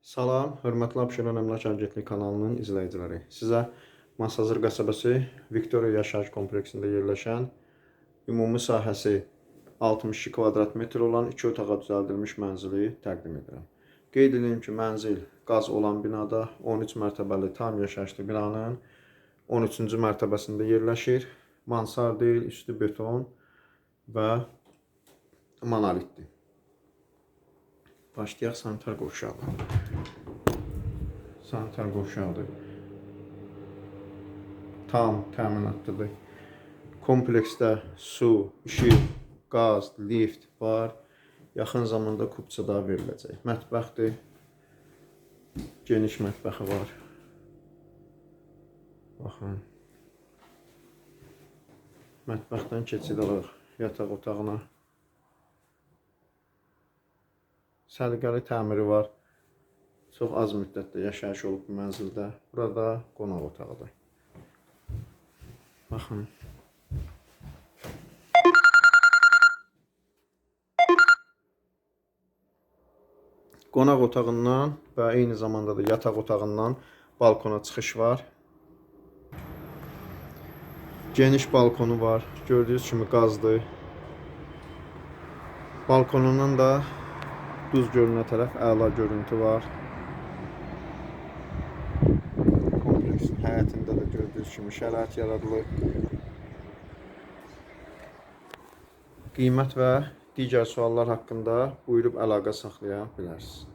Salam, hörmətli Abşeron Əmlak Agentliyi kanalının izləyiciləri. Sizə Masazır qəsəbəsi Viktoriya yaşayış kompleksində yerləşən ümumi sahəsi 62 kvadrat metr olan 2 otağa düzəldilmiş mənzili təqdim edirəm. Qeyd edeyim ki, mənzil qaz olan binada 13 mərtəbəli tam yaşayışlı binanın 13-cü mərtəbəsində yerləşir. Mansard deyil, üstü beton və monolitdir. Başlayaq sanitar qovşağı. Sanitar qovşağıdır. Tam təminatlıdır. Kompleksdə su, işıq, qaz, lift var. Yaxın zamanda kupça da veriləcək. Mətbəxdir. Geniş mətbəxi var. Baxın. Mətbəxdən keçid alırıq yataq otağına. Səliqəli təmiri var. Çox az müddətdə yaşayış olub bu mənzildə. Burada qonaq otağıdır. Baxın. Qonaq otağından və eyni zamanda da yataq otağından balkona çıxış var. Geniş balkonu var. Gördüyünüz kimi qazdır. Balkonundan da Duz gölünə tərəf əla görüntü var. Kompleksin həyətində də gördüyünüz kimi şərait yaradılıb. Qiymət və digər suallar haqqında buyurub əlaqə saxlaya bilərsiniz.